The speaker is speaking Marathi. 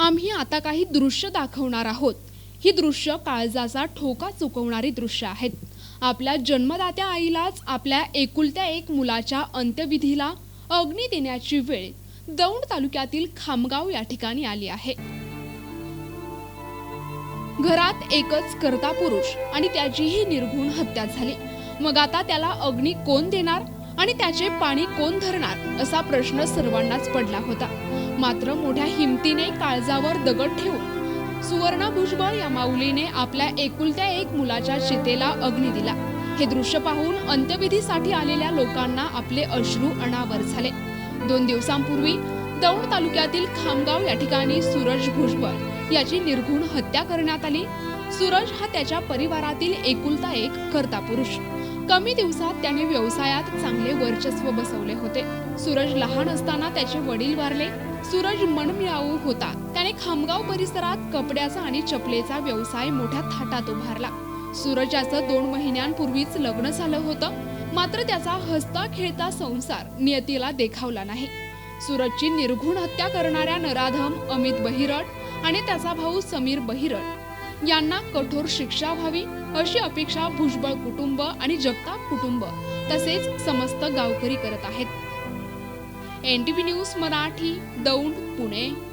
आम्ही आता काही दृश्य दाखवणार आहोत. ही दृश्य काळजाचा ठोका चुकवणारी दृश्य आहेत. आपल्या जन्मदात्या आईलाच आपल्या एकुलत्या एक मुलाच्या अंत्यविधीला अग्नी देण्याची वेळ दौंड तालुक्यातील खामगाव या ठिकाणी आली आहे. घरात एकच करता पुरुष आणि त्याचीही निर्घुण हत्या झाली. मग आता त्याला अग्नी कोण देणार? आणि त्याचे पाणी कोण धरणार असा प्रश्न सर्वांनाच पडला होता. मात्र मोठ्या हिमतीने काळजावर दगड ठेवून सुवर्णा भुजबळ या माऊलीने आपल्या एकुलत्या एक मुलाच्या चितेला अग्नी दिला. हे दृश्य पाहून अंत्यविधीसाठी आलेल्या लोकांना आपले अश्रू अनावर झाले. दोन दिवसांपूर्वी दौंड तालुक्यातील खामगाव या ठिकाणी सूरज भुजबळ याची निर्घुण हत्या करण्यात आली. सूरज हा त्याच्या परिवारातील एकुलता एक कर्ता पुरुष. कमी दिवसात त्याने व्यवसायात चांगले वर्चस्व बसवले होते. सूरज लहान असताना त्याचे वडील वारले. सूरज मनमिळावू होता. त्याने खामगाव परिसरात कपड्याचा आणि चपलेचा व्यवसाय मोठ्या थाटात उभारला. सूरजाचं दोन महिन्यांपूर्वीच लग्न झालं होतं. मात्र त्याचा हसता खेळता संसार नियतीला देखावला नाही. सूरजची निर्घुण हत्या करणाऱ्या नराधम अमित बहिरट आणि त्याचा भाऊ समीर बहिरट यांना कठोर शिक्षा व्हावी अशी अपेक्षा भुजबळ कुटुंब आणि जगताप कुटुंब तसेच समस्त गावकरी करत आहेत. NTV news Marathi Daund Pune.